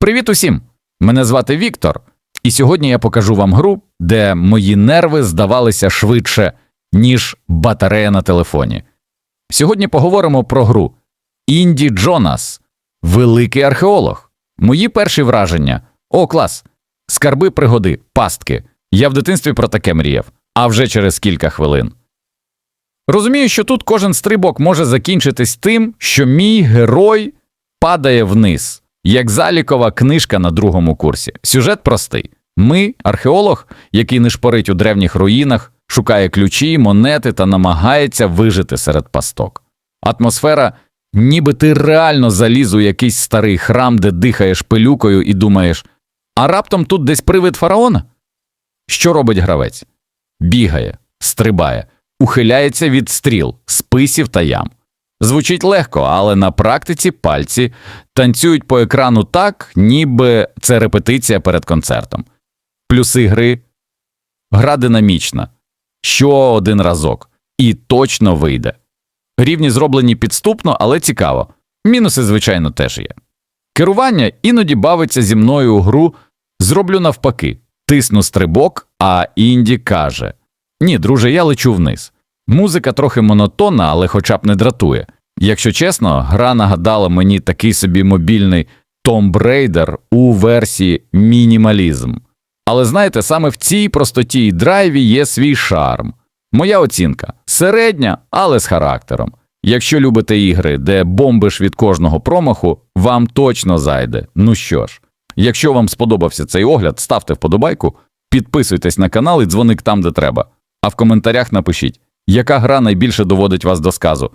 Привіт усім! Мене звати Віктор, і сьогодні я покажу вам гру, де мої нерви здавалися швидше, ніж батарея на телефоні. Сьогодні поговоримо про гру Інді Джонас, великий археолог. Мої перші враження. О, клас! Скарби пригоди, пастки. Я в дитинстві про таке мріяв, а вже через кілька хвилин. Розумію, що тут кожен стрибок може закінчитись тим, що мій герой падає вниз, як залікова книжка на другому курсі. Сюжет простий. Ми, археолог, який не шпорить у древніх руїнах, шукає ключі, монети та намагається вижити серед пасток. Атмосфера, ніби ти реально заліз у якийсь старий храм, де дихаєш пилюкою і думаєш, а раптом тут десь привид фараона? Що робить гравець? Бігає, стрибає, ухиляється від стріл, списів та ям. Звучить легко, але на практиці пальці танцюють по екрану так, ніби це репетиція перед концертом. Плюси гри гра динамічна. Що один разок, і точно вийде. Рівні зроблені підступно, але цікаво. Мінуси, звичайно, теж є. Керування іноді бавиться зі мною у гру, зроблю навпаки, тисну стрибок, а Інді каже: Ні, друже, я лечу вниз. Музика трохи монотонна, але хоча б не дратує. Якщо чесно, гра нагадала мені такий собі мобільний Tomb Raider у версії мінімалізм. Але знаєте, саме в цій простоті і драйві є свій шарм. Моя оцінка середня, але з характером. Якщо любите ігри, де бомбиш від кожного промаху, вам точно зайде. Ну що ж, якщо вам сподобався цей огляд, ставте вподобайку, підписуйтесь на канал і дзвоник там, де треба. А в коментарях напишіть, яка гра найбільше доводить вас до сказу.